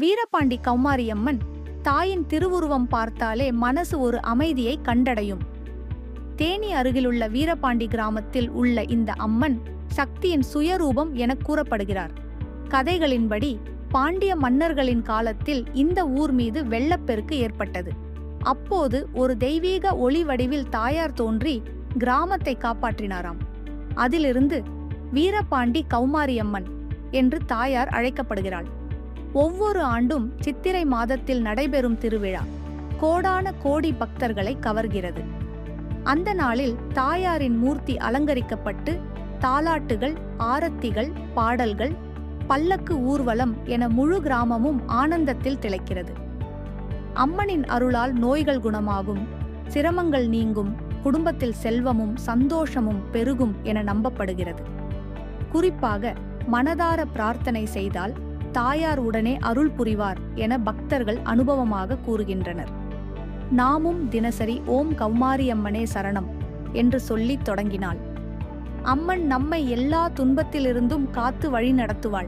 வீரபாண்டி கௌமாரியம்மன் தாயின் திருவுருவம் பார்த்தாலே மனசு ஒரு அமைதியை கண்டடையும். தேனி அருகிலுள்ள வீரபாண்டி கிராமத்தில் உள்ள இந்த அம்மன் சக்தியின் சுயரூபம் என கூறப்படுகிறார். கதைகளின்படி பாண்டிய மன்னர்களின் காலத்தில் இந்த ஊர் மீது வெள்ளப்பெருக்கு ஏற்பட்டது. அப்போது ஒரு தெய்வீக ஒளி வடிவில் தாயார் தோன்றி கிராமத்தை காப்பாற்றினாராம். அதிலிருந்து வீரபாண்டி கௌமாரியம்மன் என்று தாயார் அழைக்கப்படுகிறாள். ஒவ்வொரு ஆண்டும் சித்திரை மாதத்தில் நடைபெறும் திருவிழா கோடான கோடி பக்தர்களை கவர்கிறது. அந்த நாளில் தாயாரின் மூர்த்தி அலங்கரிக்கப்பட்டு தாலாட்டுகள் ஆரத்திகள் பாடல்கள் பல்லக்கு ஊர்வலம் என முழு கிராமமும் ஆனந்தத்தில் திளைக்கிறது. அம்மனின் அருளால் நோய்கள் குணமாகும் சிரமங்கள் நீங்கும் குடும்பத்தில் செல்வமும் சந்தோஷமும் பெருகும் என நம்பப்படுகிறது. குறிப்பாக மனதார பிரார்த்தனை செய்தால் தாயார் உடனே அருள் புரிவார் என பக்தர்கள் அனுபவமாக கூறுகின்றனர். நாமும் தினசரி ஓம் கௌமாரியம்மனே சரணம் என்று சொல்லித் தொடங்கினாள். அம்மன் நம்மை எல்லா துன்பத்திலிருந்தும் காத்து வழி நடத்துவாள்.